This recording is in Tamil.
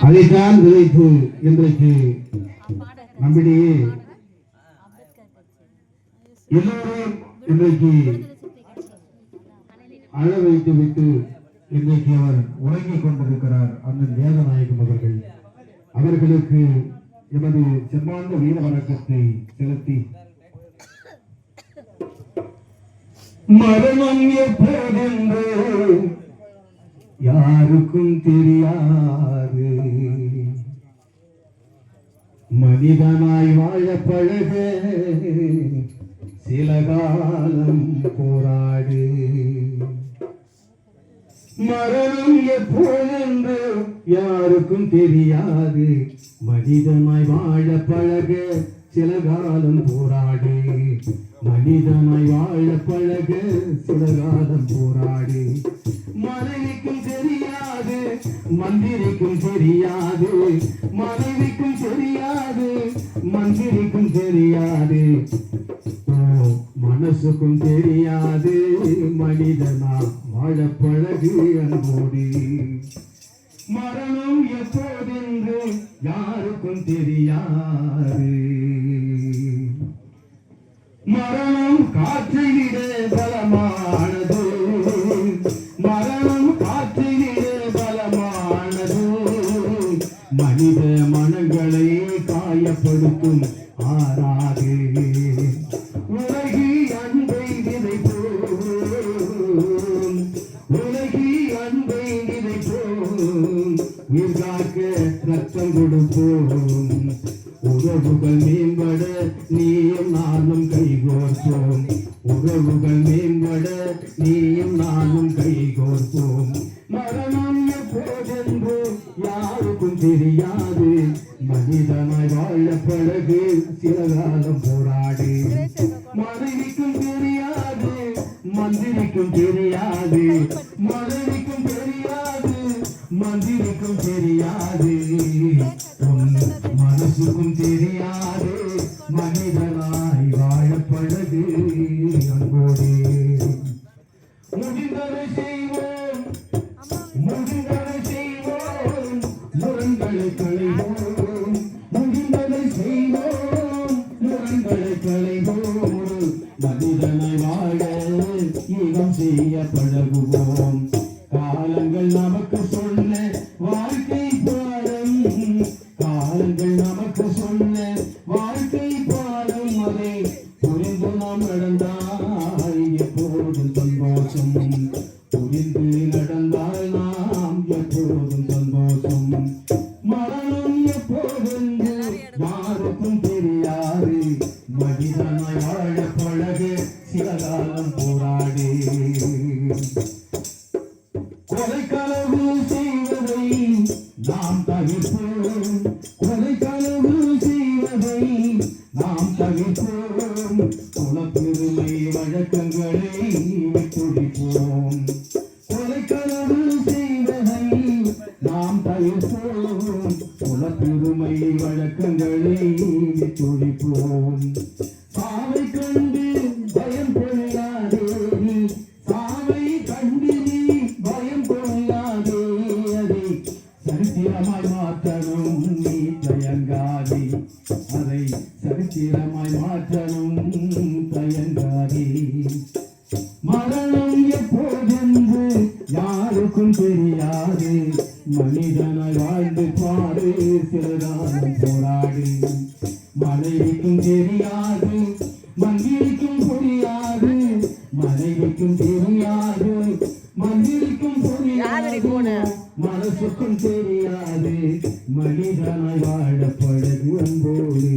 அதைத்தான் விதைத்து இன்றைக்கு நம்மிடையே எல்லோரும் இன்றைக்கு அழ வைத்து விட்டு இன்றைக்கு அவர் உறங்கிக் கொண்டிருக்கிறார் அண்ணன் வேதநாயகம் அவர்கள். அவர்களுக்கு எமது செம்மாந்த வீர வணக்கத்தை செலுத்தி. மரணம் எப்போ யாருக்கும் தெரியாது. மனிதனாய் வாழ பழக சில காலம் போராடு. மரணம் எப்போதென்று யாருக்கும் தெரியாது. மனிதனாய் வாழ பழக சில காலம் போராடு. மனிதனாய் வாழ பழக சுடகாலம் காலம் போராடு. மனைவிக்கும் தெரியாது மந்திரிக்கும் தெரியாது மனைவிக்கும் தெரியாது மந்திரிக்கும் தெரியாது. மனசுக்கும் தெரியாது மனிதனா வாழ பழகு அன்போடு. மரணம் எப்போதென்று யாருக்கும் தெரியாது. மரணம் காற்றை பலமானது. மரணம் காற்றை பலமானது. மனித மனங்களை காயப்படுத்தும் ஆறாது. உலகி அன்பை விதைப்போம். உலகி அன்பை விதைப்போம். உயிர்காக்க ரத்தம் கொடுப்போம். உறவுகள் மேல் நீயும் நானும் கைகோர்த்தோம் உறவுகள் மேம்பட நீயும் நானும் கைகோர்த்தோம் மரணம் எப்போதென்று யாருக்கும் தெரியாது. மனிதனாய் வாழ பழகு சில காலம் போராடு. மனைவிக்கும் தெரியாது மந்திரிக்கும் தெரியாது. மனைவிக்கும் தெரியாது. உன் மனசுக்கும் தெரியாது மனிதனாய் வாழப்படுது அன்போடே. முடிந்தது செய்வோம் முடிந்தது செய்வோம் முரண்களை களைவோம் முடிந்ததை செய்வோம் முரண்களை களைவோம் மனிதனை வாழ ஈகம் செய்ய பழகுவோம் எப்போதும் சந்தோஷம். மரணம் எப்போதும் யாருக்கும் தெரியாது. மனிதனாய் வாழ பழகு சில காலம் போராடு. கொலைக்களவு செய்வதை நாம் தவிர்ப்போம். வழக்கங்களை விட்டுடிப்போம் சாவை கண்டு பயம் கொள்ளாதே. சாவை கண்டு நீ பயம் கொள்ளாதே. அதை சரித்திரமாய் மாற்றணும் நீ தயங்காதே. அதை சரித்திரமாய் மாற்றணும் தயங்காதே மனிதனாய் வாழ்ந்து பாடு சிறுதானம் போராடு. மனைவிக்கும் தெரியாது மந்திரிக்கும் புரியாது மனைவிக்கும் தெரியாது மந்திரிக்கும் புரியாது மனசுக்கும் தெரியாது மனிதனாய் வாழப்படுது அன்போடு.